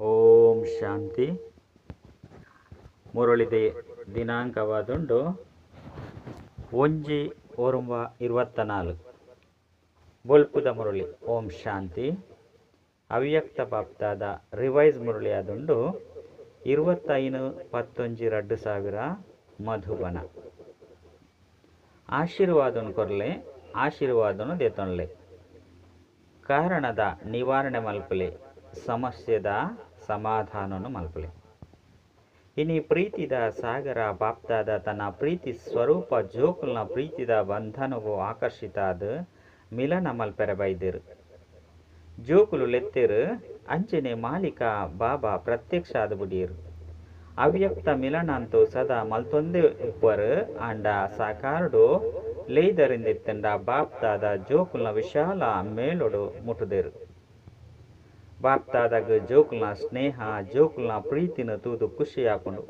ಓಂ ಶಾಂತಿ. ಮುರುಳಿದೆ ದಿನಾಂಕವಾದುಂಡು ಒಂಜಿ ಒರುಂಬ ಇರುವತ್ತ ನಾಲ್ಕು ಬೊಲ್ಪುದ ಮುರುಳಿ, ಓಂ ಶಾಂತಿ. ಅವ್ಯಕ್ತ ಪಾಪ್ತಾದ ರಿವೈಸ್ ಮುರಳಿ ಆದುಂಡು ಇರುವತ್ತೈನು ಪತ್ತೊಂಜಿ ರಡ್ಡು ಸಾವಿರ ಮಧುಬನ. ಆಶೀರ್ವಾದ ಕೊರಲೆ, ಆಶೀರ್ವಾದನು ದೇತೊನ್ಲೆ. ಕಾರಣದ ನಿವಾರಣೆ ಮಲ್ಪಲೆ ಸಮಸ್ಯೆದ ಸಮಾಧಾನವನ್ನು ಮಲ್ಪಲಿ. ಇನಿ ಪ್ರೀತಿದ ಸಾಗರ ಬಾಪ್ತಾದ ತನ್ನ ಪ್ರೀತಿ ಸ್ವರೂಪ ಜೋಕುಲ್ನ ಪ್ರೀತಿದ ಬಂಧನವು ಆಕರ್ಷಿತಾದ ಮಿಲನ ಮಲ್ಪೆರೆ ಬೈದಿರು. ಜೋಕುಲು ಲೆತ್ತೆರು ಅಂಚನೆ ಮಾಲೀಕ ಬಾಬಾ ಪ್ರತ್ಯಕ್ಷ ಆದ ಬುಡಿಯರು. ಅವ್ಯಕ್ತ ಮಿಲನ ಅಂತೂ ಸದಾ ಮಲ್ತೊಂದೆ ಉಪ್ಪರು ಅಂಡ ಸಾಕಾರ್ಡು ಲೇದರಿಂದಿತ್ತಂಡ ಬಾಪ್ತಾದ ಜೋಕುಲ್ನ ವಿಶಾಲ ಮೇಲೊಡು ಮುಟ್ಟುದೇರು ಬಾಪ್ತಾದಾಗ ಜೋಕುಲ್ನ ಸ್ನೇಹ ಜೋಕುಲ್ನ ಪ್ರೀತಿನ ತೂದು ಖುಷಿ ಹಾಕೊಂಡು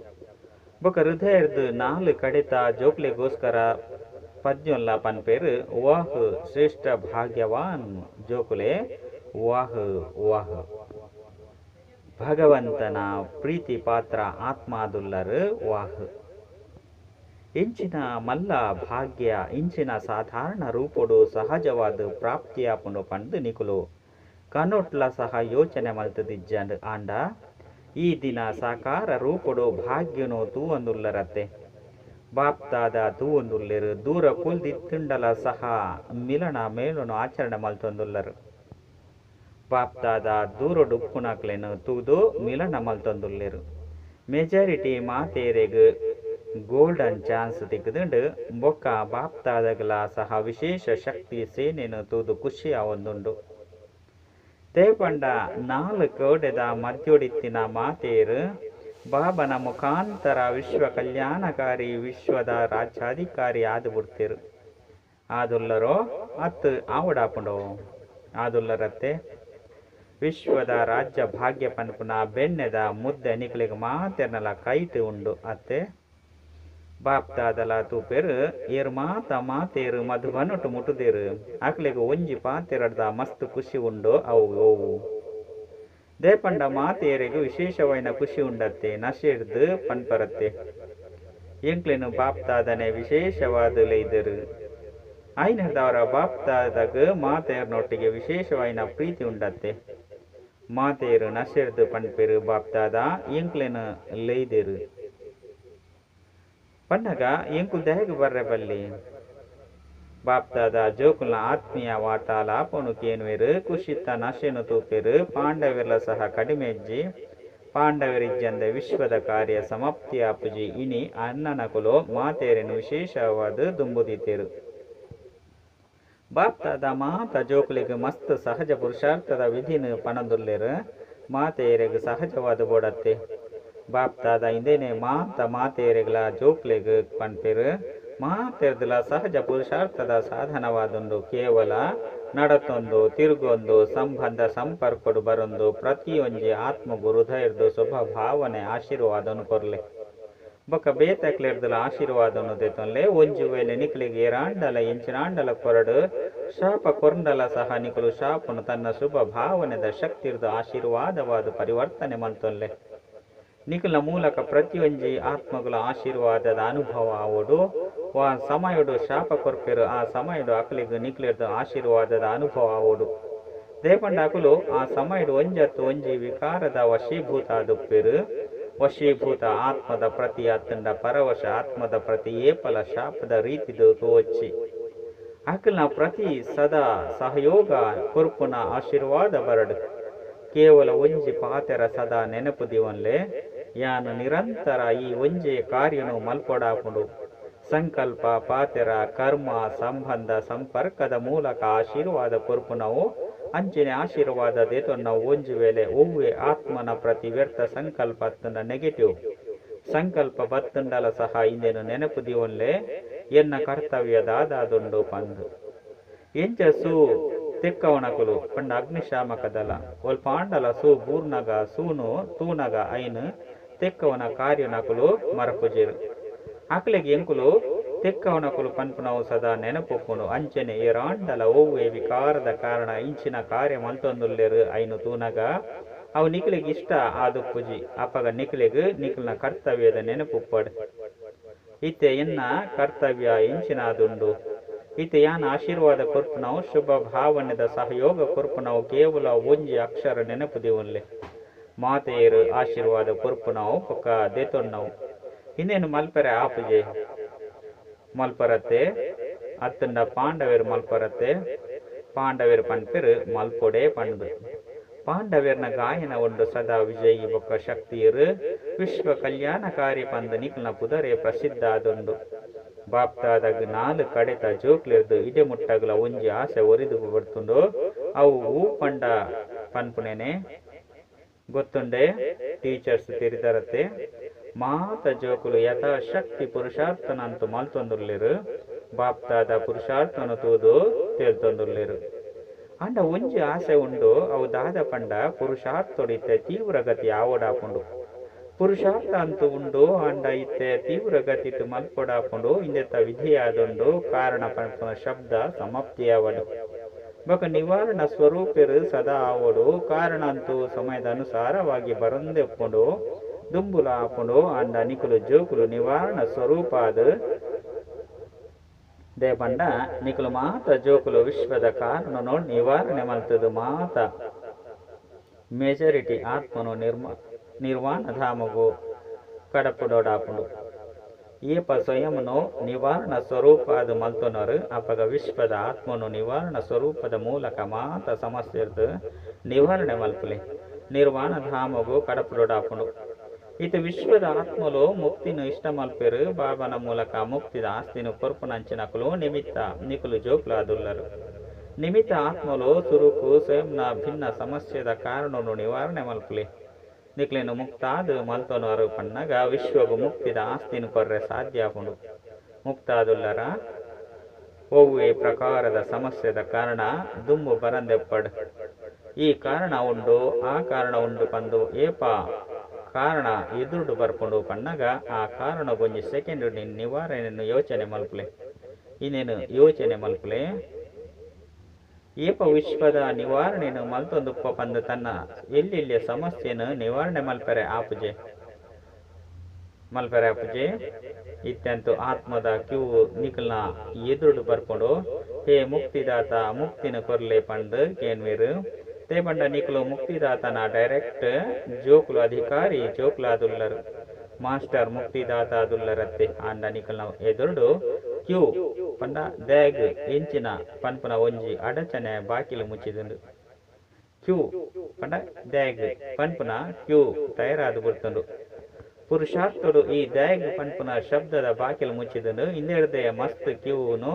ಬೊಕ ಹೃದಯದ ನಾಲ್ ಕಡಿತ ಜೋಕ್ಲೆಗೋಸ್ಕರ ಪದ್ಯೊಲ್ಲ ಪನ್ಪೇರು, ವಾಹ್, ಶ್ರೇಷ್ಠ ಭಾಗ್ಯವಾನ್ ಜೋಕುಲೆ, ವಾಹ್ ವಾಹ್. ಭಗವಂತನ ಪ್ರೀತಿ ಪಾತ್ರ ಆತ್ಮಾದುಲ್ಲರು, ವಾಹ್. ಇಂಚಿನ ಮಲ್ಲ ಭಾಗ್ಯ, ಇಂಚಿನ ಸಾಧಾರಣ ರೂಪಡು ಸಹಜವಾದ ಪ್ರಾಪ್ತಿಯಾಪುಂಡು ಪಂಡು ನಿಕುಲು. ಕನೊಟ್ಲ ಸಹ ಯೋಚನೆ ಮಲ್ತದಿಜ್ಜ ಆಂಡ, ಈ ದಿನ ಸಾಕಾರ ರೂಪುಡು ಭಾಗ್ಯನು ತೂವಂದುಲ್ಲರತ್ತೆ. ಬಾಪ್ತಾದ ತೂವೊಂದುಲ್ಲೆರು ದೂರ ಕುಲ್ದಿತ್ತುಂಡಲ ಸಹ ಮಿಲನ ಮೇಲುನು ಆಚರಣೆ ಮಲ್ತೊಂದುಲ್ಲರು. ಬಾಪ್ತಾದ ದೂರ ಡುಪ್ಪುನಕ್ಲೆನು ತೂದು ಮಿಲನ ಮಲ್ತೊಂದುಲ್ಲೆರು. ಮೆಜಾರಿಟಿ ಮಾತೇರೆಗ್ ಗೋಲ್ಡನ್ ಚಾನ್ಸ್ ತೆಗೆದುಂಡು ಬೊಕ್ಕ ಬಾಪ್ತಾದಗಲ ಸಹ ವಿಶೇಷ ಶಕ್ತಿ ಸೇನೆನು ತೂದು ಖುಷಿಯ ಆವೊಂದುಂಡು ತೇಪಂಡ ನಾಲ್ ಕೋಡೆದ ಮಧ್ಯೊಡಿತ್ತಿನ ಮಾತೇರು. ಬಾಬನ ಮುಖಾಂತರ ವಿಶ್ವ ಕಲ್ಯಾಣಕಾರಿ, ವಿಶ್ವದ ರಾಜ್ಯಾಧಿಕಾರಿ ಆದು ಬಿಡ್ತಿರು ಆದುಲ್ಲರೋ, ಅತ್ತು ಆವಡಾಪುಂಡು. ಆದುಲ್ಲರತ್ತೆ, ವಿಶ್ವದ ರಾಜ್ಯ ಭಾಗ್ಯ ಪನ್ಪುನ ಬೆಣ್ಣೆದ ಮುದ್ದೆ ನಿಕ್ಲಿಗೆ ಮಾತೆರ್ನಲ ಕೈಟ್ ಉಂಡು ಅತ್ತೆ. ಬಾಪ್ತಾದಲ ತೂಪೆರು ಏರ್ ಮಾತ ಮಾತೇರು ಮಧುಬನೊಟ್ಟು ಮುಟ್ಟುದೇರು ಅಕ್ಲೆಗ್ ಒಂಜಿ ಪಾತೆರಡ್ದ ಮಸ್ತ್ ಖುಷಿ ಉಂಡು ಅವು ಅವು ದೇಪಂಡ ಮಾತೇರೆಗು ವಿಶೇಷವಾಯಿನ ಖುಷಿ ಉಂಡತ್ತೆ ನಶೆಡ್ದು ಪನ್ಪರತ್ತೆ ಬಾಪ್ ಬಾಪ್ತಾದನೆ ವಿಶೇಷವಾದ ಲೈದರು ಐನದವರ ಬಾಪ್ತಾದಾಗ ಮಾತೇರ್ನೊಟ್ಟಿಗೆ ವಿಶೇಷವಾಯಿನ ಪ್ರೀತಿ ಉಂಡತ್ತೆ. ಮಾತೇರು ನಶೆಡ್ದು ಪನ್ಪೆರು ಬಾಪ್ತಾದ ಎಂಕ್ಲೇನು ಲೈದೆರು ಪಂಡಗ ಎಂಕು ದಯಗು ಬರ್ರೆ ಬಲ್ಲಿ? ಬಾಪ್ತಾದ ಜೋಕುಲ್ನ ಆತ್ಮೀಯ ವಾರ್ತಾಲಾಪನು ಕೇನುವೆರು ಕುಶಿತ್ತ ನಶೆನು ತೂಪೆರು, ಪಾಂಡವಿರ್ಲ ಸಹ ಕಡಿಮೆಜ್ಜಿ ಪಾಂಡವರಿಜ್ಜಂದ ವಿಶ್ವದ ಕಾರ್ಯ ಸಮಾಪ್ತಿಯಾಪುಜಿ ಇನಿ ಅನ್ನನಕುಲೋ ಮಾತೇರೆನು ವಿಶೇಷವಾದ ದುಂಬುದಿತೆರು. ಬಾಪ್ತಾದ ಮಾತ ಜೋಕುಲಿಗೆ ಮಸ್ತ್ ಸಹಜ ಪುರುಷಾರ್ಥದ ವಿಧಿನ ಪಣದುಲ್ಲೆರು ಮಾತೆಯರಿಗೆ ಸಹಜವಾದ ಬೋಡತ್ತೆ. ಬಾಪ್ತಾದ ಇಂದೇನೆ ಮಾತ ಮಾತೇರೆಗಳ ಜೋಕ್ಲೆಗ್ ಪನ್ಪೆರ್. ಮಾತೆರ್ದಲ ಸಹಜ ಪುರುಷಾರ್ಥದ ಸಾಧನವಾದೊಂದು ಕೇವಲ ನಡತೊಂದು ತಿರುಗೊಂದು ಸಂಬಂಧ ಸಂಪರ್ಕಡು ಬರೊಂದು ಪ್ರತಿಯೊಂಜಿ ಆತ್ಮಗು ಹೃದಯರ್ದು ಶುಭ ಭಾವನೆ ಆಶೀರ್ವಾದನು ಕೊರ್ಲೆ. ಬೊಕ ಬೇತಕ್ಲೆರ್ದಲ ಆಶೀರ್ವಾದನು ದೆತೊನ್ಲೆ ಒಂಜಿ ವೇಳೆ ನಿಕ್ಲಿಗೆ ಏರಾಂಡಲ ಇಂಚಿನಾಂಡಲ ಕೊರಡು, ಶಾಪ ಕೊರ್ಂಡಲ ಸಹ ನಿಕಲು ಶಾಪನು ತನ್ನ ಶುಭ ಭಾವನೆದ ಶಕ್ತಿರ್ದು ಆಶೀರ್ವಾದವಾದ ಪರಿವರ್ತನೆ ಮಂತೊಲ್ಲೆ ನಿಖಿಲ ಮೂಲಕ ಪ್ರತಿಯೊಂಜಿ ಆತ್ಮಗಳ ಆಶೀರ್ವಾದದ ಅನುಭವ ಆವಡು, ವಾ ಸಮಯಡು ಶಾಪ ಕೊರ್ಪೆರು, ಆ ಸಮಯಡು ಅಕಲಿಗೆ ನಿಖಿಲದ ಆಶೀರ್ವಾದದ ಅನುಭವ ಆವಡು. ದೇಪಂಡ ಅಕುಲು, ಆ ಸಮಯಡು ಒಂಜತ್ತು ಒಂಜಿ ವಿಕಾರದ ವಶೀಭೂತ ದುಪ್ಪೆರು, ವಶೀಭೂತ ಆತ್ಮದ ಪ್ರತಿ ಅತ್ತಂಡ ಪರವಶ ಆತ್ಮದ ಪ್ರತಿ ಏಪಲ ಶಾಪದ ರೀತಿದು ತೋಚಿ ಅಕಲ್ನ ಪ್ರತಿ ಸದಾ ಸಹಯೋಗ ಕೊರ್ಪುನ ಆಶೀರ್ವಾದ ಬರಡು. ಕೇವಲ ಒಂಜಿ ಪಾತೆರ ಸದಾ ನೆನಪು ದಿವನ್ಲೆ ಯಾನು ನಿರಂತರ ಈ ಒಂಜೆ ಕಾರ್ಯನು ಮಲ್ಪೊಡಾಪುಂಡು ಸಂಕಲ್ಪ, ಪಾತೆರ, ಕರ್ಮ, ಸಂಬಂಧ, ಸಂಪರ್ಕದ ಮೂಲಕ ಆಶೀರ್ವಾದ ಕೊರ್ಪುನವು ಅಂಚಿನ ಆಶೀರ್ವಾದ ದೇತೊನ್ನ ಒಂಜಿ ವೇಳೆ ಒವ್ವೆ ಆತ್ಮನ ಪ್ರತಿ ವ್ಯರ್ಥ ಸಂಕಲ್ಪ ನೆಗೆಟಿವ್. ಸಂಕಲ್ಪ ಬತ್ತುಂಡಲ ಸಹ ಇಂದೇನು ನೆನಪು ದಿವನ್ಲೆ ಎನ್ನ ಕರ್ತವ್ಯದಾದಾದುಂಡು ಪಂದು. ಎಂಚ ಸೂ ತೆಕ್ಕವನಕುಲು ಪಂಡ ಅಗ್ನಿಶಾಮಕದಲ. ದಲ ಆಂಡಲ ಸೂ ಬೂರ್ನಗ, ಸೂನು, ತೂನಗ, ಐನ್ ತೆಕ್ಕವನ ಕಾರ್ಯನಕುಲು ಮರಪುಜೆರ್ ಅಕ್ಲೆಗೆ ಎಂಕುಲು ತೆಕ್ಕವನಕುಲು ಪನ್ಪುನವು ಸದಾ ನೆನಪೊಪ್ಪುನು ಅಂಚನೆ ಏರಾಂಡಲ ಓವೇ ವಿಕಾರದ ಕಾರಣ ಇಂಚಿನ ಕಾರ್ಯ ಮಂತೊಂದುಲ್ಲೆರು ಐನು ತೂನಗ. ಅವು ನಿಕ್ಲೆಗ್ ಇಷ್ಟ ಆದು ಪೂಜಿ ಅಪ್ಪಗ ನಿಕ್ಲ್ನ ನಿಕ್ಲಿನ ಕರ್ತವ್ಯದ ನೆನಪುಪ್ಪಡ್. ಇತ್ತೆ ಎನ್ನ ಕರ್ತವ್ಯ ಇಂಚಿನಾದುಂಡು. ಇತ್ತೆ ಯಾನ ಆಶೀರ್ವಾದ ಕೊರ್ಪುನವು, ಶುಭ ಭಾವನೆದ ಸಹಯೋಗ ಕೊರ್ಪುನವು ಕೇವಲ ಒಂಜಿ ಅಕ್ಷರ ನೆನಪುದಿವನ್ಲೆ ಮಾತೆಯರು ಆಶೀರ್ವಾದ ಕೊರ್ಪು ನಾವು ಪಕ್ಕ ದೇತೊಂಡ್ ನಾವು ಇನ್ನೇನು ಮಲ್ಪರೆ ಆಪುಜೆ ಮಲ್ಪರತ್ತೆ. ಅತ್ತಂಡ ಪಾಂಡವೇರು ಮಲ್ಪರತ್ತೆ. ಪಾಂಡವೇರು ಪಂಪೆರು ಮಲ್ಪೊಡೆ ಪಂಡು. ಪಾಂಡವೇರ್ನ ಗಾಯನ ಒಂದು ಸದಾ ವಿಜಯಿ ಬೊಕ್ಕ ಶಕ್ತಿಯರು. ವಿಶ್ವ ಕಲ್ಯಾಣಕಾರಿ ಪಂದ ನಿಕ್ಲನ ಪುದರೆ ಪ್ರಸಿದ್ಧ ಆದೊಂದು ಬಾಪ್ತಾದಾಗ ನಾಲ್ಕು ಕಡೆತ ಜೋಕ್ಲಿರ್ದು ಇಡೆ ಮುಟ್ಟಗಲ ಒಂಜಿ ಆಸೆ ಒರಿದು ಬರ್ತುಂಡು ಅವು ಹೂ ಪಂಡ ಪನ್ಪುನೇನೆ ಗೊತ್ತುಂಡೆ? ಟೀಚರ್ಸ್ ತಿರಿದರತ್ತೆ ಮಾತ ಜೋಕುಲು ಯಥಾಶಕ್ತಿ ಪುರುಷಾರ್ಥನಂತು ಮಲ್ತೊಂದುರ್ಲಿರು. ಬಾಪ್ತಾದ ಪುರುಷಾರ್ಥನು ತೂದು ತೇಲ್ತೊಂದುರ್ಲಿರು ಅಂಡ ಒಂಜಿ ಆಸೆ ಉಂಡು, ಅವು ದಾದ ಪಂಡ ತೀವ್ರ ಗತಿ ಆವಡಾಪುಂಡು. ಪುರುಷಾರ್ಥ ಅಂತೂ ಉಂಡು, ಅಂಡ ಇತ್ತೆ ತೀವ್ರಗತಿತು ಮಲ್ಪೊಡಾಪುಂಡು, ಇಂದೆತ್ತ ವಿಧಿಯಾದೊಂದು ಕಾರಣ ಪಂಪನ ಶಬ್ದ ಸಮಾಪ್ತಿಯಾವಡು ಬೊಕ ನಿವಾರಣ ಸ್ವರೂಪರು ಸದಾ ಆವಡು ಕಾರಣ ಅಂತೂ ಸಮಯದ ಅನುಸಾರವಾಗಿ ಬರಂದೆಪ್ಪುಂಡು. ದುಂಬುಲ ಆಪುಂಡು. ಅಂಡ ನಿಕುಲು ಜೋಕುಲು ನಿವಾರಣ ಸ್ವರೂಪಾದ. ದೇ ಪಂಡ ನಿಕುಲು ಮಾತ ಜೋಕುಲು ವಿಶ್ವದ ಕಾರಣನು ನಿವಾರಣೆ ಮಲ್ತದು ಮಾತ. ಮೆಜಾರಿಟಿ ಆತ್ಮನು ನಿರ್ಮ ನಿರ್ವಾಣ ಧಾಮಗು ಕಡಪುಡೋಡಾಪುಂಡು ಏಪ ಸ್ವಯಂನು ನಿವಾರಣ ಸ್ವರೂಪಾದ್ ಮಲ್ತೊನರ್, ಅಪಗ ವಿಶ್ವದ ಆತ್ಮನು ನಿವಾರಣ ಸ್ವರೂಪದ ಮೂಲಕ ಮಾತ ಸಮಸ್ಯೆರ್ದು ನಿವಾರಣೆ ಮಲ್ಪಲಿ. ನಿರ್ವಾಣ ಧಾಮಗು ಕಡಪುಡೋಡಾಪುಂಡು ಇದು ವಿಶ್ವದ ಆತ್ಮಲು ಮುಕ್ತಿನು ಇಷ್ಟ ಮಲ್ಪೆರು ಬಾಬನ ಮೂಲಕ ಮುಕ್ತಿದ ಆಸ್ತಿನು ಕೊರ್ಪುನಂಚಿನಕುಲು ನಿಮಿತ್ತ ನಿಕುಲು ಜೋಕ್ಲಾದುಲ್ಲರು. ನಿಮಿತ್ತ ಆತ್ಮಲು ಸುರುಕು ಸ್ವಯಂನ ಭಿನ್ನ ಸಮಸ್ಯೆದ ಕಾರಣನು ನಿವಾರಣೆ ಮಲ್ಪಲೆ. ನಿಕ್ಲೇನು ಮುಕ್ತಾದ ಮಲ್ತೋನವರು ಪನ್ನಗ ವಿಶ್ವಗು ಮುಕ್ತಿದ ಆಸ್ತಿನ ಕೊರ್ರೆ ಸಾಧ್ಯ ಆಪುಂಡು ಮುಕ್ತಾದುಲ್ಲರ ಈ ಪ್ರಕಾರದ ಸಮಸ್ಯೆದ ಕಾರಣ ದುಮ್ಮು ಬರಂದೆಪ್ಪಡ್. ಈ ಕಾರಣ ಉಂಡು, ಆ ಕಾರಣ ಉಂಡು ಪಂದು ಏಪ ಕಾರಣ ಎದುರುಡು ಬರ್ಕೊಂಡು ಪನ್ನಗ ಆ ಕಾರಣ ಗೊಂಜಿ ಸೆಕೆಂಡ್ ನಿನ್ ನಿವಾರಣೆಯನ್ನು ಯೋಚನೆ ಮಲ್ಪಲೆ. ಇನ್ನೇನು ಯೋಚನೆ ಮಲ್ಪಲೆ? ಏಪ ವಿಶ್ವದ ನಿವಾರಣೆಯನ್ನು ಮಲ್ತೊಂದುಪ್ಪ ಪಂದು ತನ್ನ ಎಲ್ಲೆಲ್ಲಿಯ ಸಮಸ್ಯೆಯನ್ನು ನಿವಾರಣೆ ಮಲ್ಪರೆ ಆಪುಜೆ. ಮಲ್ಪರೆ ಆಪುಜೆ. ಇತ್ಯಂತು ಆತ್ಮದ ಕ್ಯೂ ನಿಕಲ್ನ ಎದುರುಡು ಬರ್ಕೊಂಡು, ಹೇ ಮುಕ್ತಿದಾತ, ಮುಕ್ತಿನ ಕೊರ್ಲೆ ಪಂಡು ಕೇನ್ವೀರು. ತೇ ಪಂಡ ನಿಕಲು ಮುಕ್ತಿದಾತನ ಡೈರೆಕ್ಟ್ ಜೋಕುಲು ಅಧಿಕಾರಿ ಜೋಕುಲಾದುಲ್ಲರು, ಮಾಸ್ಟರ್ ಮುಕ್ತಿದಾತ ಅದುಲ್ಲರತ್ತೆ ಆಂಡ ನಿಕಲ್ನ ಎದುರುಡು ಕ್ಯೂ ಪಂಡ ದೇಗ್ ಇಂಚಿನ ಪನ್ಪುನ ಒಂಜಿ ಅಡಚನೆ ಬಾಕಿಲು ಮುಚ್ಚಿದುಂಡು. ಕ್ಯೂ ಪಂಡ ದೇಗ್ ಪನ್ಪುನ ಕ್ಯೂ ತಯಾರಾದು ಬರ್ತುಂಡು ಪುರುಷಾರ್ಥಡು ಈ ದೇಗ್ ಪನ್ಪುನ ಶಬ್ದದ ಬಾಕಿಲು ಮುಚ್ಚಿದುಂಡು. ಹಿಂದೆಡ್ದೆ ಮಸ್ತ್ ಕ್ಯೂನು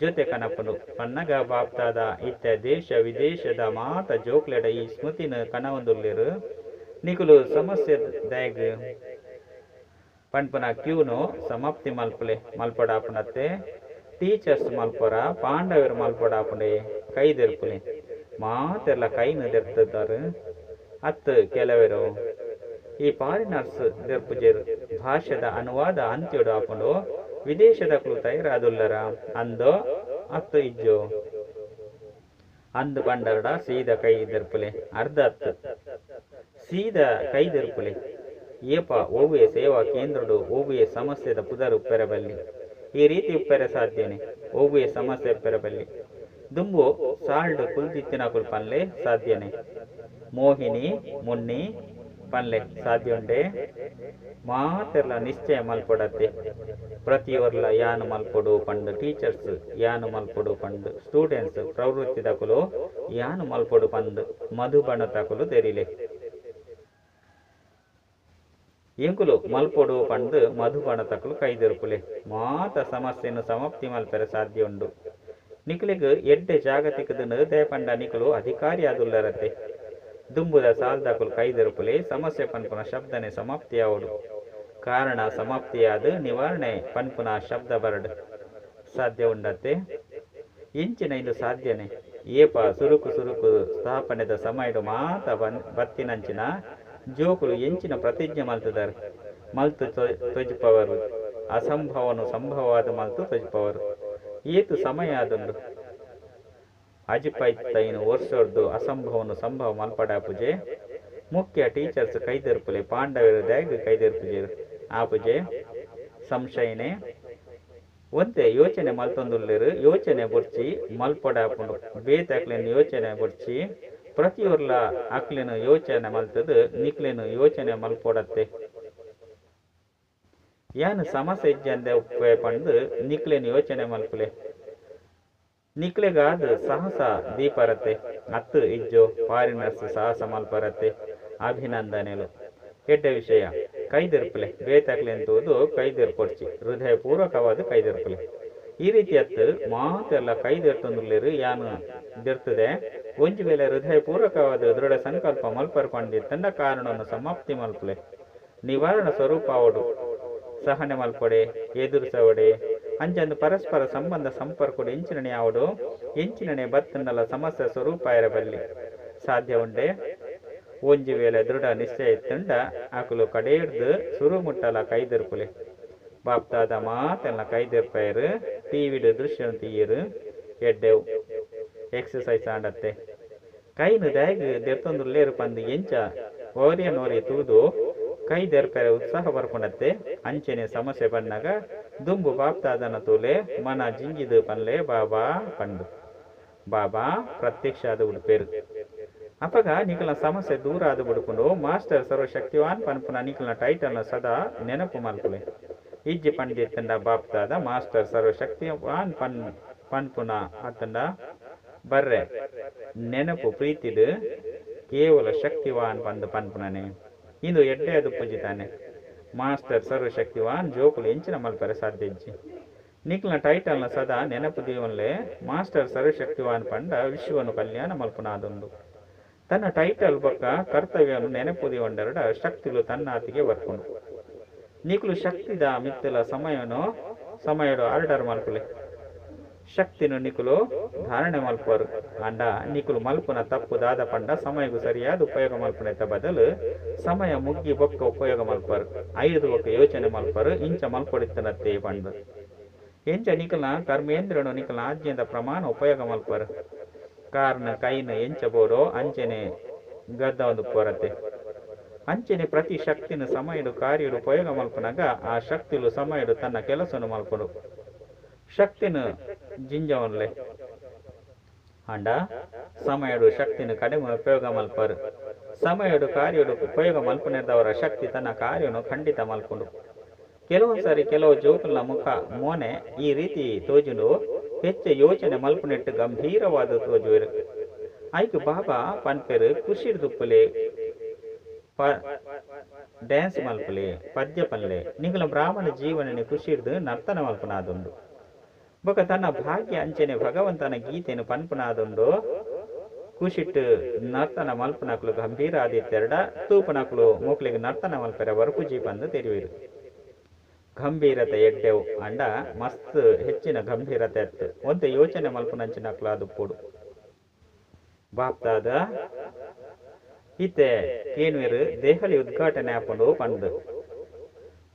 ಜೊತೆ ಕನಪನು ಪನ್ನಗ ಬಾಪ್ತಾದ ಇತ್ತ ದೇಶ ವಿದೇಶದ ಮಾತ ಜೋಕ್ಲೆಡ ಈ ಸ್ಮೃತಿನ ಕನವೊಂದುಲ್ಲಿರು ನಿಕುಲು ಸಮಸ್ಯೆ ದ್ಯಾಗ್ ಪನ್ಪುನ ಕ್ಯೂನು ಸಮಾಪ್ತಿ ಮಲ್ಪಲೆ, ಮಲ್ಪಡಾಪುನತ್ತೆ. ಟೀಚರ್ಸ್ ಮಲ್ಪರ ಪಾಂಡವರು ಮಲ್ಪಡಾಪುಂಡೆ, ಕೈ ದೆರ್ಪುಲೆ. ಮಾತೆಲ್ಲ ಕೈನು ದೆರ್ತಿದ್ದಾರೆ. ಅತ್ತು ಕೆಲವರು ಈ ಪಾರಿನರ್ಸ್ ದೆರ್ಪುಜೆರ್ ಭಾಷೆದ ಅನುವಾದ ಅಂತ್ಯಡು ಆಪುಂಡು ವಿದೇಶದ ಕುಲು ತಯಾರಾದುಲ್ಲರ, ಅಂದೋ ಅತ್ತು ಇಜ್ಜೋ. ಅಂದು ಪಂಡರಡ ಸೀದ ಕೈ ದೆರ್ಪುಲೆ, ಅರ್ಧ ಅತ್ತು. ಸೀದ ಕೈ ದೆರ್ಪುಲೆ. ಏಪ ಓವಿಯ ಸೇವಾ ಕೇಂದ್ರಡು ಓವಿಯ ಸಮಸ್ಯೆದ ಪುದರು ಉಪ್ಪೆರಬಲ್ಲಿ. ಈ ರೀತಿ ಉಪ್ಪೆರೆ ಸಾಧ್ಯನೆ ಓವಿಯ ಸಮಸ್ಯೆ ಉಪ್ಪೆರಬಲ್ಲಿ. ದುಂಬು, ಸಾಲ್ಡ್ ಕುಲ್ತಿತ್ತಿನ ಕುಲ್ ಪನ್ಲೆ ಸಾಧ್ಯನೆ. ಮೋಹಿನಿ, ಮುನ್ನಿ ಪನ್ಲೆ ಸಾಧ್ಯ ಉಂಡೆ ಮಾತೆರ್ಲ ನಿಶ್ಚಯ ಮಲ್ಪಡತ್ತೆ. ಪ್ರತಿಯೊರ್ಲ ಯಾನು ಮಲ್ಪಡು ಪಂಡ್ ಟೀಚರ್ಸ್, ಯಾನು ಮಲ್ಪಡು ಪಂಡ್ ಸ್ಟೂಡೆಂಟ್ಸ್ ಪ್ರವೃತ್ತಿ ದಕುಲು ಯಾನು ಮಲ್ಪಡು ಪಂದ್ ಮಧುಬಣ ತಕುಲು ತೆರಿಲೆ ಎಂಕುಲು ಮಲ್ಪೊಡು ಪಂದು ಮಧುಪಾನ ತಕ್ಕಲು ಕೈದೆರುಪುಲೆ ಮಾತ ಸಮಸ್ಯೆಯನ್ನು ಸಮಾಪ್ತಿ ಮಲ್ಪರೆ ಸಾಧ್ಯ ಉಂಡು ನಿಕ್ಲಿಗ್ ಎಡ್ಡೆ ಜಾಗತಿಕದ ನಿರ್ದಯ ಪಂಡ ನಿಕಲು ಅಧಿಕಾರಿ ಆದುಲ್ಲರತೆ ದುಂಬುದ ಸಾಲ್ದಾಕುಲು ಕೈದೆರುಪುಲೆ ಸಮಸ್ಯೆ ಪನ್ಪುನ ಶಬ್ದನೆ ಸಮಾಪ್ತಿಯಾವಡು. ಕಾರಣ ಸಮಾಪ್ತಿಯಾದ ನಿವಾರಣೆ ಪನ್ಪುನ ಶಬ್ದ ಬರಡು ಸಾಧ್ಯ ಉಂಡತ್ತೆ ಇಂಚಿನ ಇದು ಸಾಧ್ಯನೆ. ಏಪ ಸುರುಕು ಸುರುಕು ಸ್ಥಾಪನೆದ ಸಮಯಡು ಮಾತ ಬತ್ತಿನಂಚಿನ ಜೋಕುಲು ಎಂಚಿನ ಪ್ರತಿಜ್ಞೆ ಮಲ್ತದಾರೆ. ಮಲ್ತು ತ್ವಜಪವರು ಅಸಂಭವನು ಸಂಭವವಾದ ಮಲ್ತು ತ್ವಜಪವರು ಏತು ಸಮಯ ಅದೊಂದು ಅಜಿಪೈತೈನು ವರ್ಷದ್ದು ಅಸಂಭವನು ಸಂಭವ ಮಲ್ಪಡ ಪೂಜೆ. ಮುಖ್ಯ ಟೀಚರ್ಸ್ ಪಾಂಡವರ ಪಾಂಡವರು ಕೈದರ್ಪುಜೆ ಆ ಪೂಜೆ. ಸಂಶಯನೆ. ಒಂತೆ ಯೋಚನೆ ಮಲ್ತೊಂದುಲ್ಲೆರು. ಯೋಚನೆ ಬುರ್ಚಿ ಮಲ್ಪಡಾಪುಂಡು ಬೇತಾಕ್ಲಿನ ಯೋಚನೆ ಬೊಡ್ಚಿ ಪ್ರತಿಯೊರ್ಲ ಅಕ್ಲಿನ ಯೋಚನೆ ಮಲ್ತದು, ನಿಕ್ಲಿನ ಯೋಚನೆ ಮಲ್ಪೊಡತ್ತೆ. ಏನು ಸಮಸ್ಯೆ ಇಜ್ಜಂದೆ ಉಪ್ಪೆ ಪಂದು ನಿಕ್ಲಿನ ಯೋಚನೆ ಮಲ್ಪುಲೆ. ನಿಕ್ಲೆಗಾದ ಸಾಹಸ ದೀಪರತೆ ಅತ್ತು ಇಜ್ಜೋ ಫಾರಿನರ್ಸ್ ಸಾಹಸ ಮಲ್ಪರತೆ ಅಭಿನಂದನೆಲು. ಕೆಟ್ಟ ವಿಷಯ, ಕೈದಿರ್ಪಲೆ, ಬೇತಾಕ್ಲೆ ಅಂತುವುದು ಹೃದಯ ಹೃದಯಪೂರ್ವಕವಾದ ಕೈದಿರ್ಪಲೆ. ಈ ರೀತಿ ಅತ್ತು ಮಾತೆಲ್ಲ ಕೈದಿರ್ತಂದ್ರೆ ಯಾನು ದಿರ್ತದೆ? ಒಂಜಿ ಹೃದಯ ಹೃದಯಪೂರ್ವಕವಾದ ದೃಢ ಸಂಕಲ್ಪ ಮಲ್ಪರ್ ತನ್ನ ಕಾರಣವನ್ನು ಸಮಾಪ್ತಿ ಮಲ್ಪಲೆ ನಿವಾರಣ ಸ್ವರೂಪ ಅವಡು ಸಹನೆ ಮಲ್ಪೊಡೆ, ಎದುರಿಸವಡೆ. ಅಂಜಂದು ಪರಸ್ಪರ ಸಂಬಂಧ ಸಂಪರ್ಕಡು ಎಂಚಿನಣೆ ಆವಡು ಎಂಚಿನಣೆ ಬತ್ತನಲ್ಲ ಸಮಸ್ಯೆ ಸ್ವರೂಪ ಇರಬಲ್ಲಿ. ಸಾಧ್ಯ ಉಂಡೆ ಒಂಜಿ ವೇಳೆ ದೃಢ ನಿಶ್ಚಯ ತಂಡ ಆಕಲು ಕಡೆ ಹಿಡ್ದು ಸುರು ಮುಟ್ಟಲ ಕೈದಿರ್ಪುಲೆ. ಬಾಪ್ತಾದ ಮಾತೆಲ್ಲ ಕೈದಿರ್ಪಾಯರು ಟಿವಿಡು ದೃಶ್ಯ ತೀಯರು. ಎಡ್ಡೆವು. ಎಕ್ಸಸೈಸ್ ಆಡತ್ತೆ. ಕೈನು ದ್ಯಾಗ್ ದೆರ್ತೊಂದುಲ್ಲೇರು ಪಂದು ಎಂಚ ಓರಿಯ ನೋರಿ ತೂದು ಕೈ ದೆರ್ಪೆರೆ ಉತ್ಸಾಹ ಬರ್ಕೊಂಡತ್ತೆ. ಅಂಚೆನೆ ಸಮಸ್ಯೆ ಬಂದಾಗ ದುಂಬು ಬಾಪ್ತಾದನ ತೂಲೆ ಮನ ಜಿಂಗಿದು ಪನ್ಲೆ ಬಾಬಾ ಪಂಡು. ಬಾಬಾ ಪ್ರತ್ಯಕ್ಷ ಆದ ಉಡುಪೇರು. ಅಪಗ ನಿಖಲ ಸಮಸ್ಯೆ ದೂರ ಆದ ಬಿಡ್ಕೊಂಡು ಮಾಸ್ಟರ್ ಸರ್ವಶಕ್ತಿವಾನ್ ಪನ್ಪುನ ನಿಖಲ ಟೈಟಲ್ನ ಸದಾ ನೆನಪು ಮಲ್ಪುಲೆ ಇಜ್ಜಿ ಪಂಡಿತಂಡ ಬಾಪ್ತಾದ ಮಾಸ್ಟರ್ ಸರ್ವಶಕ್ತಿವಾನ್ ಪನ್ ಪನ್ಪುನ ಆತಂಡ ಬರ್ರೆ, ನೆನಪು ಪ್ರೀತಿದು ಕೇವಲ ಶಕ್ತಿವಾನ್ ಬಂದು ಪನ್ಪುನನೆ. ಇಂದು ಎಡ್ಡೆ ಅದು ಪೂಜಿತಾನೆ. ಮಾಸ್ಟರ್ ಸರ್ವಶಕ್ತಿವಾನ್ ಜೋಕುಲು ಎಂಚಿನ ಮಲ್ಪರೆ ಸಾಧ್ಯ ಇಜ್ಜಿ ನಿಕ್ಲ ಟೈಟಲ್ನ ಸದಾ ನೆನಪು ದೇವನ್ಲೆ ಮಾಸ್ಟರ್ ಸರ್ವಶಕ್ತಿವಾನ್ ಪಂಡ ವಿಶ್ವನು ಕಲ್ಯಾಣ ಮಲ್ಪನಾದೊಂದು. ತನ್ನ ಟೈಟಲ್ ಬೊಕ್ಕ ಕರ್ತವ್ಯವನ್ನು ನೆನಪುದಿಗೊಂಡೆರಡ ಶಕ್ತಿಲು ತನ್ನಾತಿಗೆ ಬರ್ಕೊಂಡು ನಿಕ್ಲು ಶಕ್ತಿದ ಮಿತ್ತಲ ಸಮಯನು, ಸಮಯಡು ಆರ್ಡರ್ ಮಲ್ಪುಲೆ. ಶಕ್ತಿನು ನಿಕುಲು ಧಾರಣೆ ಮಲ್ಪರು ಅಂಡ ನಿಕುಲು ಮಲ್ಪುನ ತಪ್ಪು ದಾದ ಪಂಡ ಸಮಯಗು ಸರಿಯಾದ ಉಪಯೋಗ ಮಲ್ಪನೆತ ಬದಲು ಸಮಯ ಮುಗ್ಗಿ ಬೊಕ್ಕ ಉಪಯೋಗ ಮಲ್ಪರು ಐದು ಬೊಕ್ಕ ಯೋಚನೆ ಮಲ್ಪರು ಇಂಚ ಮಲ್ಪೊಡಿತನತ್ತೆ ಪಂಡ. ಎಂಚ ನಿಕಲ ಕರ್ಮೇಂದ್ರನು ನಿಕಲ ಆಜ್ಯದ ಪ್ರಮಾಣ ಉಪಯೋಗ ಮಲ್ಪರು ಕಾರಣ ಕೈನ ಎಂಚ ಬೋರೋ, ಅಂಚನೆ ಗದ್ದ ಒಂದು ಪೊರತೆ. ಅಂಚನೆ ಪ್ರತಿ ಶಕ್ತಿನ ಸಮಯಡು ಕಾರ್ಯಡು ಉಪಯೋಗ ಮಲ್ಪನಾಗ ಆ ಶಕ್ತಿಲು ಸಮಯಡು ತನ್ನ ಕೆಲಸನು ಮಲ್ಪಡು. ಶಕ್ತಿನ ಜಿಂಜವನ್ಲೆ ಅಂಡ, ಸಮಯಡು ಶಕ್ತಿನ ಕಡಿಮೆ ಉಪಯೋಗ ಮಲ್ಪರು. ಸಮಯಡು ಕಾರ್ಯಡು ಉಪಯೋಗ ಮಲ್ಪನೆದವರ ಶಕ್ತಿ ತನ್ನ ಕಾರ್ಯವನ್ನು ಖಂಡಿತ ಮಲ್ಪುಂಡು. ಕೆಲವೊಂದು ಸಾರಿ ಕೆಲವು ಜೋಕುಲ ಮುಖ, ಮೋನೆ ಈ ರೀತಿ ತೋಜುಂಡು, ಹೆಚ್ಚು ಯೋಚನೆ ಮಲ್ಪನೆಟ್ಟು ಗಂಭೀರವಾದ ತೋಜು ಐಕು ಬಾಬಾ ಪನ್ಪೆರು ಖುಷಿ ದುಪ್ಪುಲೆ, ಪ, ಡ್ಯಾನ್ಸ್ ಮಲ್ಪಲೆ, ಪದ್ಯ ಪಲ್ಲೆ, ನಿಗಲ ಬ್ರಾಹ್ಮಣ ಜೀವನನೆ ಖುಷಿಡ್ದು ನರ್ತನ ಮಲ್ಪನಾದುಂಡು. ಬೊಕ ತನ್ನ ಭಾಗ್ಯ ಅಂಚನೆ ಭಗವಂತನ ಗೀತೆಯನ್ನು ಪನ್ಪುನಾದೊಂದು ಕುಶಿಟ್ ನರ್ತನ ಮಲ್ಪನಕ್ಲು ಗಂಭೀರ ಆದಿತ್ತೆರಡ ತೂಪನಕ್ಲು ಮೂಕ್ಲಿಗೆ ನರ್ತನ ಮಲ್ಪರೆ ವರಪುಜಿ ಬಂದು ತೆರಿವಿರು ಗಂಭೀರತೆ ಎಡ್ಡೆವು ಅಂಡ ಮಸ್ತ್ ಹೆಚ್ಚಿನ ಗಂಭೀರತೆ ಎತ್ತು. ಒಂದು ಯೋಚನೆ ಮಲ್ಪನಂಚಿನಕ್ಲು ಅದು ಪೂಡು. ಬಾಪ್ತಾದ ಈತೆ ಕೇನ್ವಿರು ದೆಹಲಿ ಉದ್ಘಾಟನೆ ಹಾಕೊಂಡು ಪಂದು.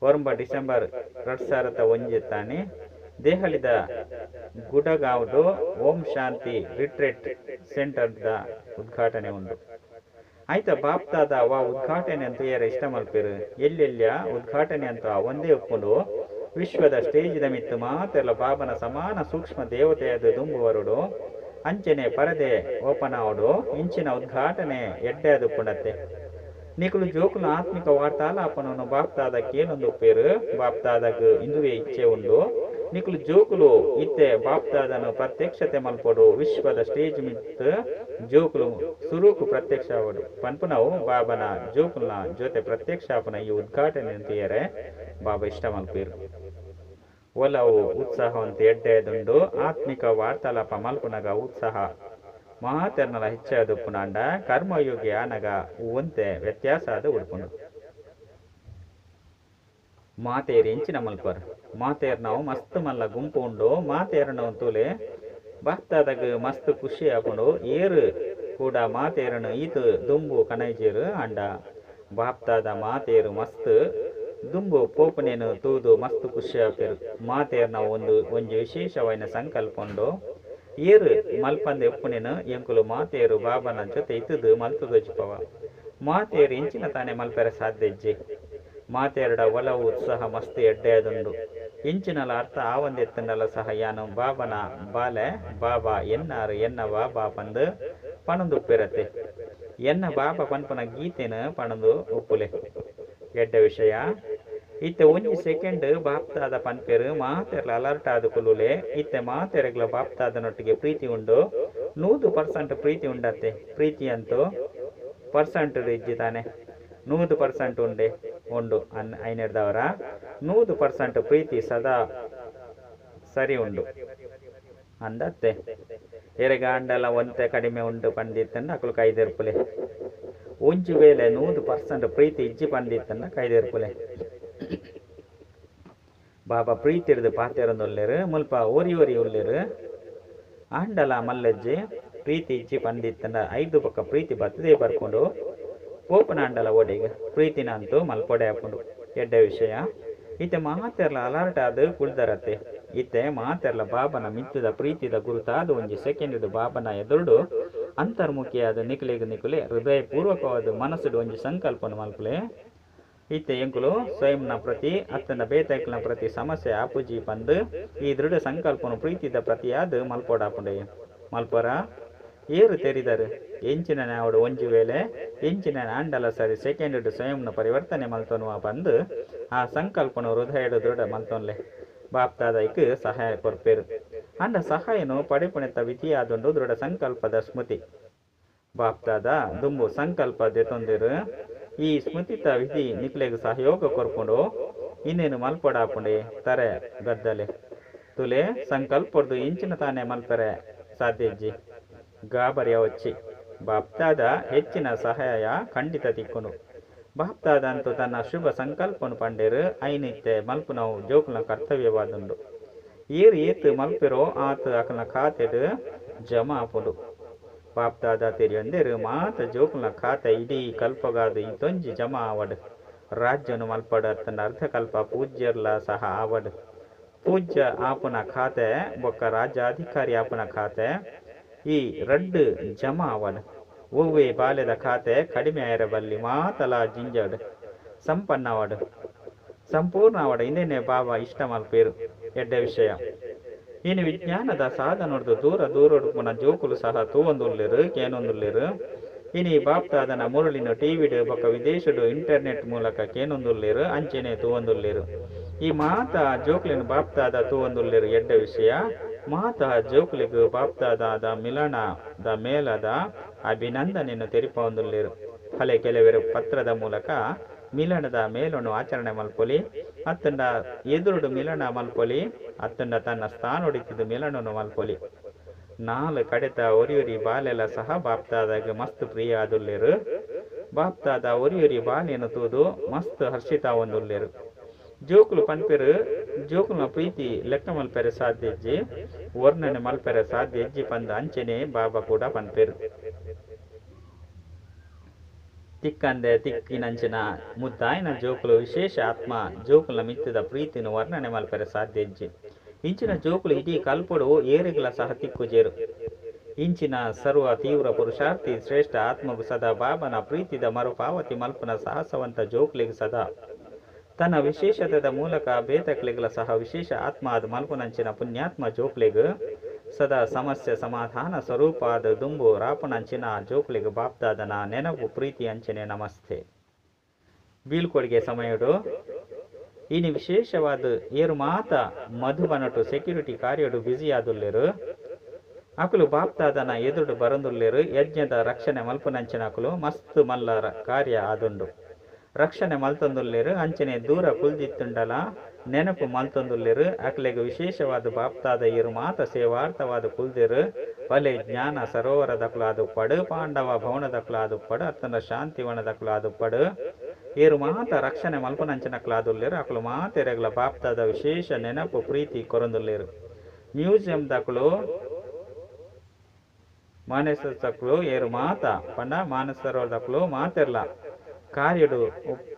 ಒರಂಬ ಡಿಸೆಂಬರ್ ಎರಡ್ ಸಾವಿರದ ಒಂಜಿ ತಾನೆ ದೇಹಲಿದ ಗುಡಗಾವ್ದು ಓಂ ಶಾಂತಿ ರಿಟ್ರೀಟ್ ಸೆಂಟರ್ದ ಉದ್ಘಾಟನೆ ಒಂದು. ಆಯ್ತಾ, ಬಾಪ್ತಾದ ಅವ ಉದ್ಘಾಟನೆ ಅಂತ ಯಾರ ಇಷ್ಟ ಮಲ್ಪಿರು? ಎಲ್ಲೆಲ್ಯ ಉದ್ಘಾಟನೆ ಅಂತ ಒಂದೇ ಒಪ್ಕೊಂಡು ವಿಶ್ವದ ಸ್ಟೇಜಿದ ಮಿತ್ತು ಮಾತೆಲ್ಲ ಬಾಬನ ಸಮಾನ ಸೂಕ್ಷ್ಮ ದೇವತೆಯದು ದುಂಬುವರುಡು, ಅಂಚನೆ ಪರದೆ ಓಪನ್ ಆವಡು ಇಂಚಿನ ಉದ್ಘಾಟನೆ ಎಡ್ಡೆ ಅದು ಪುಂಡತ್ತೆ ನಿಕುಲು ಜೋಕುಲು ಆತ್ಮಿಕ ವಾರ್ತಾಲಾಪನವನ್ನು ಬಾಪ್ತಾದ ಕೇನೊಂದು ಪೇರು ಬಾಪ್ತಾದಗ್ ಇಂದುವೆ ಇಚ್ಛೆ ಉಂಡು. ನಿಕುಲು ಜೋಕುಲು ಇತ್ತೆ ಬಾಪ್ತಾದನು ಪ್ರತ್ಯಕ್ಷತೆ ಮಲ್ಪಡು, ವಿಶ್ವದ ಸ್ಟೇಜ್ ಮಿತ್ ಜೋಕುಲು ಸುರೂಕು ಪ್ರತ್ಯಕ್ಷ ಆವಡು ಪನ್ಪುನವು ಬಾಬನ ಜೋಕುಲ್ನ ಜೊತೆ ಪ್ರತ್ಯಕ್ಷಾಪನ ಈ ಉದ್ಘಾಟನೆ ಅಂತೀಯರೆ, ಬಾಬಾ ಇಷ್ಟ ಮಲ್ಪೀರು ಒಲವು ಉತ್ಸಾಹವಂತ ಎಡ್ಡೆದುಂಡು ಆತ್ಮಿಕ ವಾರ್ತಾಲಾಪ ಮಲ್ಪುನಗ ಉತ್ಸಾಹ. ಮಹಾತೆರ್ನಲ ಹೆಚ್ಚಾದ ಉಪ್ಪುನಾಂಡ ಕರ್ಮಯೋಗಿ ಆನಗ ಒಂತೆ ವ್ಯತ್ಯಾಸ ಆದ ಉಡ್ಪುಂಡು ಮಾತೇರಿ ಎಂಚಿನ ಮಲ್ಪರ್ ಮಾತೇರ್ ನಾವು ಮಸ್ತ್ ಮಲ್ಲ ಗುಂಪು ಉಂಡು ಮಾತೇರ್ ನಾವು ತೂಲೆ ಭಕ್ತಾದಾಗ ಮಸ್ತ್ ಖುಷಿ ಹಾಕೊಂಡು ಏರು ಕೂಡ ಮಾತೇರನು ಈತು ದುಂಬು ಕನೈಜೇರು ಅಂಡ. ಬಾಪ್ತಾದ ಮಾತೇರು ಮಸ್ತ್ ದುಂಬು ಪೋಪನೇನು ತೂದು ಮಸ್ತ್ ಖುಷಿ ಹಾಪೇರು ಮಾತೇರ್ ನಾವು ಒಂದು ಒಂಜಿ ವಿಶೇಷವಾಯಿನ ಸಂಕಲ್ಪ ಉಂಡು ಏರು ಮಲ್ಪಂದೆ ಎಪ್ಪುನೇನು ಎಂಕುಲು ಮಾತೇರು ಬಾಬನ ಜೊತೆ ಇತ್ತದು ಮಲ್ತುದೊಜ್ಪವ ಮಾತೇರು ಇಂಚಿನ ತಾನೇ ಮಲ್ಪರ ಸಾಧ್ಯ ಇಜ್ಜಿ ಮಾತೆಯರಡ ಒಲವು, ಉತ್ಸಾಹ, ಮಸ್ತ್ ಎಡ್ಡೆಯದುಂಡು. ಇಂಚಿನಲ ಅರ್ಥ ಆ ಒಂದೆತ್ತನಲ ಸಹ ಯಾನು. ಬಾಬನ ಬಾಲೆ, ಬಾಬಾ ಎನ್ನಾರು, ಎನ್ನ ಬಾಬಾ ಪಂದು ಪಣಂದು ಉಪ್ಪಿರತ್ತೆ. ಎನ್ನ ಬಾಬಾ ಪನ್ಪನ ಗೀತೆನ ಪಣಂದು ಉಪ್ಪುಲೆ. ಎಡ್ಡ ವಿಷಯ, ಇತ್ತೆ ಒಂಜಿ ಸೆಕೆಂಡ್ ಬಾಪ್ತಾದ ಪನ್ಪೆರು ಮಾತೆರ್ಲ ಅಲರ್ಟ್ ಆದ ಕುಲುಲೆ. ಇತ್ತೆ ಮಾತೆರೆಗ್ಲ ಬಾಪ್ತಾದನೊಟ್ಟಿಗೆ ಪ್ರೀತಿ ಉಂಡು. ನೂರು ಪರ್ಸೆಂಟ್ ಪ್ರೀತಿ ಉಂಡತ್ತೆ. ಪ್ರೀತಿ ಅಂತೂ ಪರ್ಸೆಂಟ್ ಇಜ್ಜಿ ತಾನೆ. ನೂರು ಪರ್ಸೆಂಟ್ ಉಂಡೆ. ಉಂಡು ಅನ್ ಐನೆಡ್ದವರ ನೂರು ಪರ್ಸೆಂಟ್ ಪ್ರೀತಿ ಸದಾ ಸರಿ ಉಂಡು ಅಂದತ್ತೆ ಎರೆಗ ಅಂಡಲ ಒಂತೆ ಕಡಿಮೆ ಉಂಡು ಪಂಡಿತ್ತಂಡ ಅಕಲು ಕೈದೆರ್ಪುಲೆ ಒಂಜಿ ವೇಳೆ ನೂರು ಪರ್ಸೆಂಟ್ ಪ್ರೀತಿ ಇಜ್ಜಿ ಪಂಡಿತ್ತಂಡ ಕೈದೆರ್ಪುಲೆ ಬಾಬಾ ಪ್ರೀತಿ ಹಿಡಿದು ಉಳ್ಳೇರು ಮುಲ್ಪ ಓರಿ ಓರಿ ಉಳ್ಳೇರು ಆಂಡಲ ಮಲ್ಲಜ್ಜಿ ಪ್ರೀತಿ ಇಜ್ಜಿ ಪಂಡಿತನ ಐದು ಪಕ್ಕ ಪ್ರೀತಿ ಬರ್ತದೆ ಬರ್ಕೊಂಡು ಪೋಪನ ಅಂಡಲ ಒಡೆಗ್ ಪ್ರೀತಿ ನಂತು ಮಲ್ಪೊಡೆ ಹಾಕೊಂಡು, ಎಡ್ಡ ವಿಷಯ ಇತ್ತೆ ಮಾತೆರ್ಲ ಅಲರ್ಟ್ ಆದ ಕುಳ್ದರತ್ತೆ. ಇತ್ತೆ ಮಾತೆರ್ಲ ಬಾಬನ ಮಿತ್ತದ ಪ್ರೀತಿದ ಗುರುತಾದ ಒಂಜಿ ಸೆಕೆಂಡ್ ಬಾಬನ ಎದುರುಡು ಅಂತರ್ಮುಖಿಯಾದ ನಿಖಲಿಗ ನಿಖಲೆ ಹೃದಯ ಪೂರ್ವಕವಾದ ಮನಸ್ಸುಡು ಒಂಜಿ ಸಂಕಲ್ಪನ ಮಲ್ಪಲೆ. ಇತ್ತೆ ಎಂಕುಲು ಸ್ವಯಂನ ಪ್ರತಿ, ಅತ್ತನ ಬೇತೈಕ್ಲ ಪ್ರತಿ ಸಮಸ್ಯೆ ಆಪುಜಿ ಬಂದು ಈ ದೃಢ ಸಂಕಲ್ಪನು ಪ್ರೀತಿದ ಪ್ರತಿಯಾದ ಮಲ್ಪೋಡಾಪುಂಡೆ ಮಲ್ಪರ ಏರು ತೆರಿದರು. ಎಂಚಿನ ಅವಡು ಒಂಜಿ ವೇಳೆ, ಎಂಚಿನ ಆಂಡಲ ಸರಿ ಸೆಕೆಂಡ್ ಸ್ವಯಂನ ಪರಿವರ್ತನೆ ಮಲ್ತೊನುವ ಬಂದು, ಆ ಸಂಕಲ್ಪನು ಹೃದಯಡು ದೃಢ ಮಲ್ತೊನ್ಲೆ. ಬಾಪ್ತಾದೈಕ್ ಸಹಾಯ ಕೊರ್ಪೇರು. ಅಂಡ ಸಹಾಯನು ಪಡೆಪುಣೆತ ವಿಧಿಯಾದೊಂದು ದೃಢ ಸಂಕಲ್ಪದ ಸ್ಮೃತಿ. ಬಾಪ್ತಾದ, ದುಂಬು ಸಂಕಲ್ಪ ದೆತೊಂದಿರು ಈ ಸ್ಮೃತಿತ ವಿಧಿ ನಿಕ್ಲೆಗ್ ಸಹಯೋಗ ಕೊರ್ಕೊಂಡು ಇನ್ನೇನು ಮಲ್ಪಡಾಪುಂಡೆ? ತರೆ ಗದ್ದಲೆ. ತುಲೆ ಸಂಕಲ್ಪದ್ದು ಇಂಚಿನ ತಾನೇ ಮಲ್ಪರೆ. ಸಾಧ್ಯ ಇಜ್ಜಿ. ಗಾಬರಿಯ ಒಚ್ಚಿ ಬಾಪ್ತಾದ ಹೆಚ್ಚಿನ ಸಹಾಯ ಖಂಡಿತ ತಿಕ್ಕುನು ಬಾಪ್ತಾದಂತೂ ತನ್ನ ಶುಭ ಸಂಕಲ್ಪನು ಪಂಡೆರು ಐನಿತ್ತೆ ಮಲ್ಪುನವು ಜೋಕುಲ ಕರ್ತವ್ಯವಾದುಂಡು. ಈರ್ ರೀತಿ ಮಲ್ಪಿರೋ ಆತ ಅಕಲ್ನ ಖಾತೆಡು ಜಮಾಪುಡು ಬಾಪ್ತಾದ ತಿರಿಯೊಂದಿರು, ಮಾತ ಜೋಕುಲ ಖಾತೆ ಇಡೀ ಕಲ್ಪಗಾದು ಈ ತೊಂಜಿ ಜಮಾ ಆವಡು ರಾಜ್ಯನು ಮಲ್ಪಡ ತನ್ನ ಅರ್ಧಕಲ್ಪ ಪೂಜ್ಯರ್ಲ ಸಹ ಆವಡು. ಪೂಜ್ಯ ಆಪನ ಖಾತೆ, ಬೊಕ್ಕ ರಾಜ್ಯಾಧಿಕಾರಿ ಆಪನ ಖಾತೆ ಈ ರಡ್ಡು ಜಮಾ ಆವಡ್ ಒವ್ವೆ ಬಾಲ್ಯದ ಖಾತೆ ಕಡಿಮೆ ಆಯಿರಬಲ್ಲಿ ಮಾತಲ ಜಿಂಜಡ. ಸಂಪನ್ನ ಸಂಪೂರ್ಣವಾಡ ಇನ್ನೇನೆ ಬಾಬಾ ಇಷ್ಟ ಮಲ್ಪೇರು ಎಡ್ಡ ವಿಷಯ. ಇನ್ನು ವಿಜ್ಞಾನದ ಸಾಧನೊಡ್ದು ದೂರ ದೂರ ಜೋಕುಲು ಸಹ ತೂವೊಂದುಲ್ಲೆರು, ಕೇನೊಂದುಲ್ಲೆರು. ಇನಿ ಬಾಪ್ತಾದನ ಮುರುಳಿನ ಟಿವಿಡು ಬೊಕ್ಕ ವಿದೇಶಡು ಇಂಟರ್ನೆಟ್ ಮೂಲಕ ಕೇನೊಂದುಲ್ಲೆರು, ಅಂಚೆನೆ ತೂವೊಂದುಲ್ಲೆರು. ಈ ಮಾತ ಜೋಕ್ಲಿನ ಬಾಪ್ತಾದ ತೂವೊಂದುಲ್ಲೆರು ಎಡ್ಡ ವಿಷಯ. ಮಾತ ಜೋಕ್ಲಿಗು ಬಾಪ್ತಾದ ಮಿಲನದ ಮೇಲದ ಅಭಿನಂದನೆಯನ್ನು ತೆರಿಪೊಂದುಲ್ಲೆರು ಹಲೆ ಕೆಲವರು ಪತ್ರದ ಮೂಲಕ ಮಿಲನದ ಮೇಲನ್ನು ಆಚರಣೆ ಮಲ್ಪೊಲಿ ಅತ್ತಂಡ ಎದುರುಡು ಮಿಲನ ಮಲ್ಪೊಲಿ ಅತ್ತಂಡ ತನ್ನ ಸ್ಥಾನ ಹೊಡಿತಿದ್ದು ಮಿಲನನ್ನು ಮಲ್ಪೊಲಿ. ನಾಲ್ ಕಡೆತ ಒರಿಯೊರಿ ಬಾಲೆಲ್ಲ ಸಹ ಬಾಪ್ತಾದಾಗ ಮಸ್ತ್ ಪ್ರಿಯ ಆದುಲ್ಲಿರು ಬಾಪ್ತಾದ ಒರಿಯೊರಿ ಬಾಲೆಯನ್ನು ತೂದು ಮಸ್ತ್ ಹರ್ಷಿತ ಒಂದುಲ್ಲಿರು ಜೋಕುಲು ಪನ್ಪೆರು ಜೋಕುಲ್ನ ಪ್ರೀತಿ ಲೆಕ್ಕ ಮಲ್ಪೆರೆ ಸಾಧ್ಯಜ್ಜಿ ವರ್ಣನೆ ಮಲ್ಪೆರೆ ಸಾಧ್ಯ ಇಜ್ಜಿ ಪಂದ ಅಂಚನೆ, ಬಾಬಾ ಕೂಡ ಪನ್ಪೆರು. ತಿಕ್ಕಂದೆ ತಿಕ್ಕಿನಂಚಿನ ಮುದ್ದಾಯಿನ ಜೋಕುಲು ವಿಶೇಷ ಆತ್ಮ. ಜೋಕುಲ್ನ ಮಿತ್ತದ ಪ್ರೀತಿನ ವರ್ಣನೆ ಮಲ್ಪೆರೆ ಸಾಧ್ಯ ಇಜ್ಜಿ ಇಂಚಿನ ಜೋಕುಲು ಇಡೀ ಕಲ್ಪುಡು ಏರಿಗಳ ಸಹ ತಿಕ್ಕುಜೇರು ಇಂಚಿನ ಸರ್ವ ತೀವ್ರ ಪುರುಷಾರ್ಥಿ ಶ್ರೇಷ್ಠ ಆತ್ಮಗು ಸದಾ ಬಾಬನ ಪ್ರೀತಿದ ಮರುಪಾವತಿ ಮಲ್ಪನ ಸಾಹಸವಂತ ಜೋಕ್ಲಿಗೆ ಸದಾ. ತನ್ನ ವಿಶೇಷತೆದ ಮೂಲಕ ಬೇತಕ್ಲಿಗಳ ಸಹ ವಿಶೇಷ ಆತ್ಮ ಆದ ಮಲ್ಪನಂಚಿನ ಪುಣ್ಯಾತ್ಮ ಜೋಕ್ಲಿಗ್ ಸದಾ ಸಮಸ್ಯೆ ಸಮಾಧಾನ ಸ್ವರೂಪ ದುಂಬು ರಾಪನಂಚಿನ ಜೋಕ್ಲಿಗ್ ಬಾಪ್ದಾದನ ನೆನಪು ಪ್ರೀತಿ ಅಂಚನೆ ನಮಸ್ತೆ. ಬೀಳ್ಕೊಡುಗೆ ಸಮಯಡು. ಇನಿ ವಿಶೇಷವಾದ ಏರು ಮಾತ ಮಧುಬನಟು ಸೆಕ್ಯೂರಿಟಿ ಕಾರ್ಯಡು ಬ್ಯುಸಿ ಆದುಲ್ಲೆರು ಅಕುಲು ಬಾಪ್ತಾದನ ಎದುರು ಬರಂದುಲ್ಲೆರು, ಯಜ್ಞದ ರಕ್ಷಣೆ ಮಲ್ಪುನಂಚಿನ ಅಕುಲು ಮಸ್ತ್ ಮಲ್ಲರ ಕಾರ್ಯ ಆದುಂಡು. ರಕ್ಷಣೆ ಮಲ್ತೊಂದುಲ್ಲೆರು ಅಂಚನೆ ದೂರ ಕುಲ್ದಿತ್ತುಂಡಲ, ನೆನಪು ಮಲ್ತೊಂದುಲ್ಲೆರು ಅಕ್ಲೆಗ್ ವಿಶೇಷವಾದ ಬಾಪ್ತಾದ ಇರು ಮಾತ ಸೇವಾರ್ಥವಾದ ಕುಲ್ದೆರ್, ಬಲೆ ಜ್ಞಾನ ಸರೋವರದಕ್ಲು ಅದು ಪಡು, ಪಾಂಡವ ಭವನದಕ್ಲು ಅದು ಪಡು, ಅತ್ತನ ಶಾಂತಿವನದಕ್ಲು ಅದು ಪಡು. ಏರು ಮಾತ ರಕ್ಷಣೆ ಮಲ್ಪನಂಚನ ಅಕ್ಲು ಮಾತೆರೆಗ್ಲ ಬಾಪ್ತಾದ ವಿಶೇಷ ನೆನಪು ಪ್ರೀತಿ ಕೊರಂದುಲ್ಲೆರು ಮ್ಯೂಸಿಯಂ ದಕ್ಲು ಮಾನಸಕ್ಲು ಏರು ಮಾತ ಪಂಡ ಮಾನಸರೋದಕ್ಲು ಮಾತೆರ್ಲ ಕಾರ್ಯಡು ಉಪ್-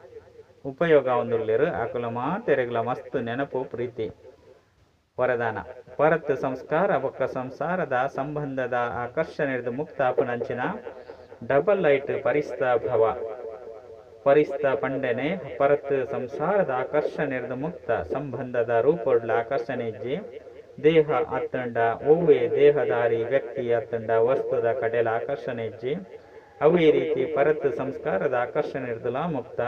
ಉಪಯೋಗ ಒಂದುಲ್ಲೆರು ಅಕುಲ ಮಾತೆರೆಗ್ಲ ಮಸ್ತ್, ನೆನಪು, ಪ್ರೀತಿ, ವರದಾನ. ಪರತ್ ಸಂಸ್ಕಾರ ಬೊಕ್ಕ ಸಂಸಾರದ ಸಂಬಂಧದ ಆಕರ್ಷಣೆದು ಮುಕ್ತ ಅಪನಂಚಿನ ಡಬಲ್ ಲೈಟ್ ಪರಿಸ್ತ ಭವ ಪರಿಸ್ತ ಪಂಡನೆ ಪರತ್ ಸಂಸಾರದ ಆಕರ್ಷಣೆರ್ದು ಮುಕ್ತ ಸಂಬಂಧದ ರೂಪೊಡ್ಲ ಆಕರ್ಷಣೆ ಇಜ್ಜಿ. ದೇಹ ಅತ್ತಂಡ, ಒವ್ವೆ ದೇಹದಾರಿ, ವ್ಯಕ್ತಿ ಅತ್ತಂಡ, ವಸ್ತುದ ಕಡೆಲ ಆಕರ್ಷಣೆ ಇಜ್ಜಿ. ಅವು ಈ ರೀತಿ ಪರತ್ ಸಂಸ್ಕಾರದ ಆಕರ್ಷಣೆ ಇರ್ದಲ ಮುಕ್ತ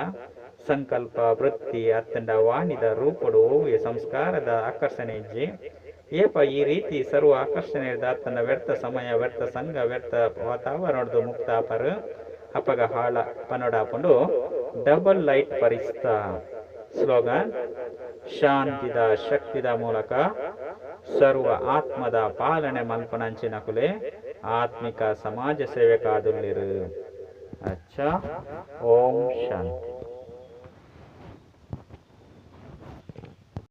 ಸಂಕಲ್ಪ ವೃತ್ತಿ ಅತ್ತಂಡ ವಾಣಿದ ರೂಪಡು ಓವು ಸಂಸ್ಕಾರದ ಆಕರ್ಷಣೆ ಇಜ್ಜಿ. ಏಪ ಈ ರೀತಿ ಸರ್ವ ಆಕರ್ಷಣೆ ಇರ್ದ ಅತ್ತನ ವ್ಯರ್ಥ ಸಮಯ, ವ್ಯರ್ಥ ಸಂಘ, ವ್ಯರ್ಥ ವಾತಾವರಣದ ಮುಕ್ತ ಪರ ಅಪಗ ಹಾಳ ಪನೊಡಾಪುಂಡು ಡಬಲ್ ಲೈಟ್ ಪರಿಸ್ತ. ಸ್ಲೋಗನ್, ಶಾಂತಿದ ಶಕ್ತಿದ ಮೂಲಕ ಸರ್ವ ಆತ್ಮದ ಪಾಲನೆ ಮಲ್ಪನಂಚಿನಕುಲೆ ಆತ್ಮಿಕ ಸಮಾಜ ಸೇವೆ ಕಾದುಲ್ಲಿರು ಅಚ್ಚ. ಓಂ ಶಾಂತಿ.